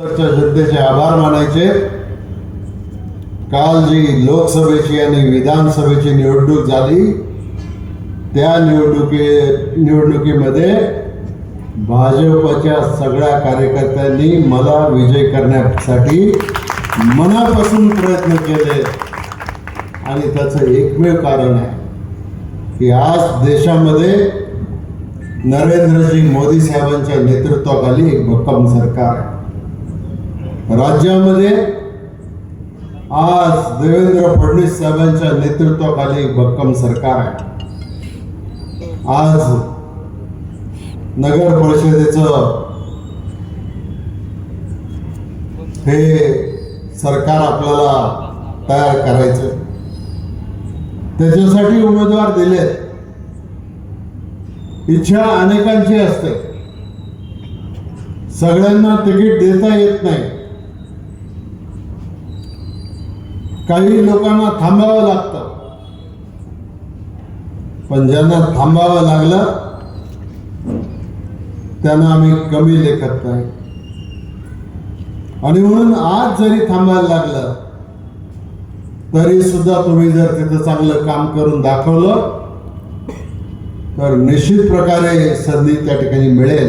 जनतेचे आभार मानायचे. काल जी लोकसभेची आणि विधानसभेची निवडणूक झाली. त्या निवडणुकी निवडणुकीमध्ये भाजपच्या सगळ्या कार्यकर्त्यांनी मला विजय करण्यासाठी मनापासून प्रयत्न केले. आणि त्याचं एकमेव कारण आहे की आज देशामध्ये नरेंद्रजी मोदी साहेबांच्या नेतृत्वाखाली एक भक्कम सरकार आहे. राज्यामध्ये आज देवेंद्र फडणवीस साहेबांच्या नेतृत्वाखाली भक्कम सरकार आहे. आज नगर परिषदेचं हे सरकार आपल्याला तयार करायचं त्याच्यासाठी उमेदवार दिलेत. इच्छा अनेकांची असते. सगळ्यांना तिकीट देता येत नाही. काही लोकांना थांबावं लागतं. पण ज्यांना थांबावं लागलं त्यांना आम्ही कमी लेखत नाही. आणि म्हणून आज जरी थांबायला लागलं तरी सुद्धा तुम्ही जर तिथं चांगलं काम करून दाखवलं तर निश्चित प्रकारे संधी त्या ठिकाणी मिळेल.